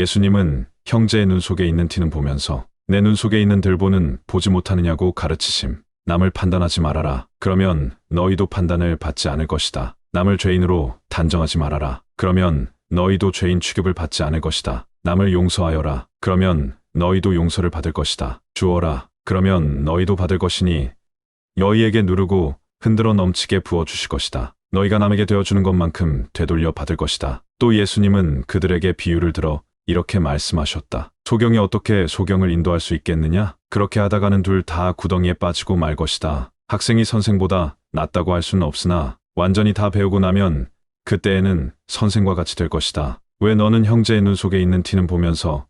예수님은 형제의 눈 속에 있는 티는 보면서 내 눈 속에 있는 들보는 보지 못하느냐고 가르치심. 남을 판단하지 말아라. 그러면 너희도 판단을 받지 않을 것이다. 남을 죄인으로 단정하지 말아라. 그러면 너희도 죄인 취급을 받지 않을 것이다. 남을 용서하여라. 그러면 너희도 용서를 받을 것이다. 주어라. 그러면 너희도 받을 것이니 너희에게 누르고 흔들어 넘치게 부어 주실 것이다. 너희가 남에게 되어 주는 것만큼 되돌려 받을 것이다. 또 예수님은 그들에게 비유를 들어 이렇게 말씀하셨다. 소경이 어떻게 소경을 인도할 수 있겠느냐? 그렇게 하다가는 둘 다 구덩이에 빠지고 말 것이다. 학생이 선생보다 낫다고 할 수는 없으나 완전히 다 배우고 나면 그때에는 선생과 같이 될 것이다. 왜 너는 형제의 눈 속에 있는 티는 보면서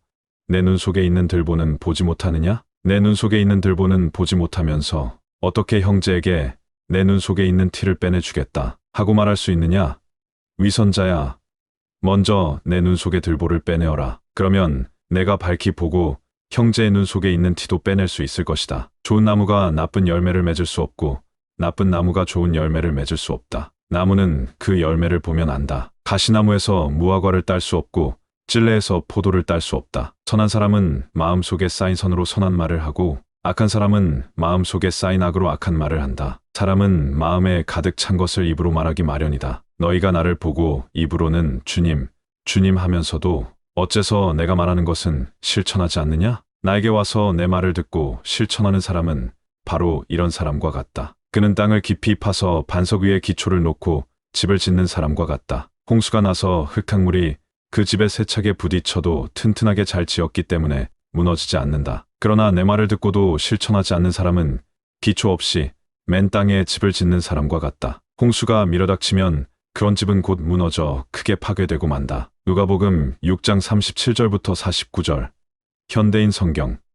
내 눈 속에 있는 들보는 보지 못하느냐? 내 눈 속에 있는 들보는 보지 못하면서 어떻게 형제에게 내 눈 속에 있는 티를 빼내주겠다 하고 말할 수 있느냐? 위선자야, 먼저 내 눈 속의 들보를 빼내어라. 그러면 내가 밝히 보고 형제의 눈 속에 있는 티도 빼낼 수 있을 것이다. 좋은 나무가 나쁜 열매를 맺을 수 없고 나쁜 나무가 좋은 열매를 맺을 수 없다. 나무는 그 열매를 보면 안다. 가시나무에서 무화과를 딸 수 없고 찔레에서 포도를 딸 수 없다. 선한 사람은 마음속에 쌓인 선으로 선한 말을 하고 악한 사람은 마음속에 쌓인 악으로 악한 말을 한다. 사람은 마음에 가득 찬 것을 입으로 말하기 마련이다. 너희가 나를 보고 입으로는 주님, 주님 하면서도 어째서 내가 말하는 것은 실천하지 않느냐? 나에게 와서 내 말을 듣고 실천하는 사람은 바로 이런 사람과 같다. 그는 땅을 깊이 파서 반석 위에 기초를 놓고 집을 짓는 사람과 같다. 홍수가 나서 흙탕물이 그 집에 세차게 부딪혀도 튼튼하게 잘 지었기 때문에 무너지지 않는다. 그러나 내 말을 듣고도 실천하지 않는 사람은 기초 없이 맨 땅에 집을 짓는 사람과 같다. 홍수가 밀어닥치면 그런 집은 곧 무너져 크게 파괴되고 만다. 누가복음 6장 37절부터 49절. 현대인 성경.